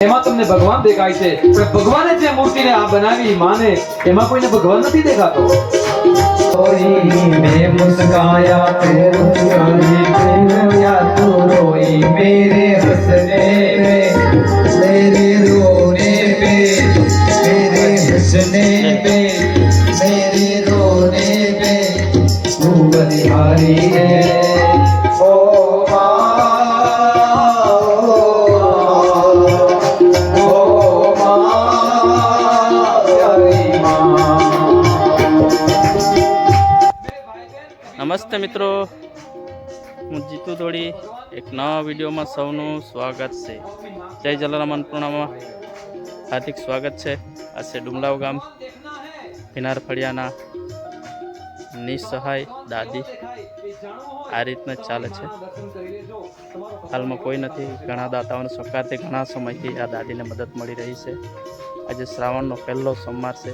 એમાં તમને ભગવાન દેખાય છે. પણ ભગવાને જે મૂર્તિને આ બનાવી, માને, એમાં કોઈને ભગવાન નથી દેખાતો. મેં મુસ્કાયા તે મુસ્કાઈ તે યા તું રોઈ મેરે હસને પે મેરે રોને પે મેરે હસને પે મેરે રોને પે હું બલિહારી હૈ નમસ્તે મિત્રો. હું જીતુ દોડી. એક નવા વિડીયોમાં સૌનું સ્વાગત છે. જય જલારામ અન્નપૂર્ણામાં. હાર્દિક સ્વાગત છે. આ છે ડુમલાવ ગામ. પિનાર ફળિયાના નિસહાય દાદી આ રીતના ચાલે છે. હાલમાં કોઈ નથી. ઘણા દાતાઓને સહકારથી ઘણા સમયથી આ દાદીને મદદ મળી રહી છે. આજે શ્રાવણનો પહેલો સોમવાર છે.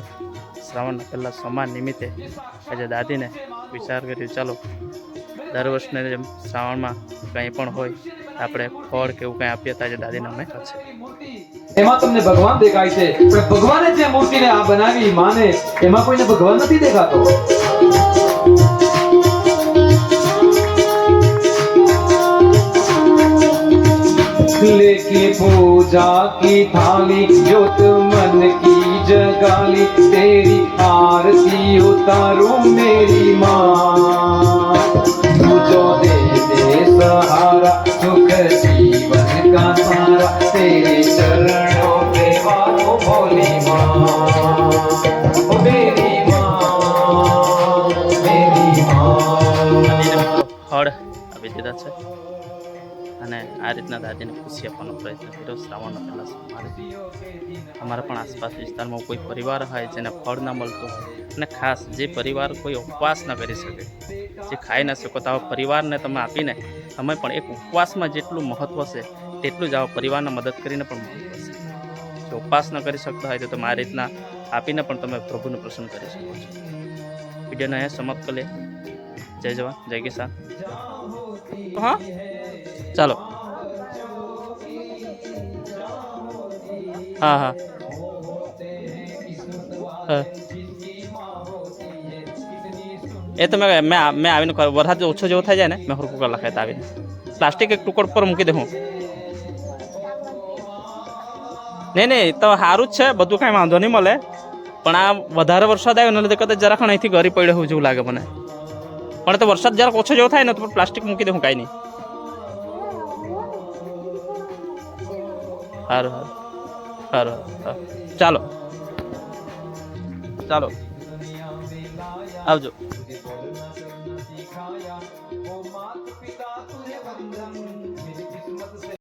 શ્રાવણના પહેલા સોમવાર નિમિત્તે આજે દાદીને વિચાર કર્યો, ચાલો, દર વર્ષને જેમ શ્રાવણમાં કંઈ પણ હોય, આપણે ફળ કે એવું કંઈ આપીએ તો આજે દાદીને અમે થશે એમાં તમને ભગવાન દેખાય છે. ભગવાને જે મૂર્તિને આ બનાવી માને, એમાં કોઈને ભગવાન નથી દેખાતો. लेके पूजा की थाली ज्योत मन की जगाली तेरी आरती उतारूं मेरी माँ मुझो दे दे सहारा सुख जीवन का सारा तेरे चरणों पे वालो भोली माँ ओ मेरी माँ मेरी माँ દાદીને મિત્રો ફળ આપી દીધા છે અને આ રીતના દાદીને ખુશી આપવાનો પ્રયત્ન કર્યો. શ્રાવણના પહેલા સોમવારે. અમારા પણ આસપાસ વિસ્તારમાં કોઈ પરિવાર હોય જેને ફળ ના મળતું હોય અને ખાસ જે પરિવાર કોઈ ઉપવાસ ન કરી શકે, જે ખાઈ ન શકો, તો આવા પરિવારને તમે આપીને તમે પણ એક ઉપવાસમાં જેટલું મહત્ત્વ છે તેટલું જ આવા પરિવારને મદદ કરીને પણ મહત્ત્વ છે. જો ઉપવાસ ન કરી શકતા હોય તો તમે આ રીતના આપીને પણ તમે પ્રભુને પ્રસન્ન કરી શકો છો. વિડીયોને અહીંયા સમાપ્ત કરીએ. જય જવાન. જય કિસાન. હા? ચાલો. હા હા. એ તો મેં મેં મેં આવીને વરસાદ ઓછો જેવો થઈ જાય ને, મેં હરકું કરી લખાય આવીને. પ્લાસ્ટિક એક ટુકડ પર મૂકી દઉં નહીં નહીં, તો સારું જ છે, બધું કાંઈ વાંધો નહીં મળે. પણ આ વધારે વરસાદ આવ્યો ને લીધે કદાચ જરાક અહીંથી ગરી પડ્યો એવું જેવું લાગે મને. પણ તો વરસાદ જરાક ઓછો જેવો થાય ને, તો પ્લાસ્ટિક મૂકી દઉં કાંઈ નહીં. સારું સારું સારું ચાલો. ચાલો. આવજો.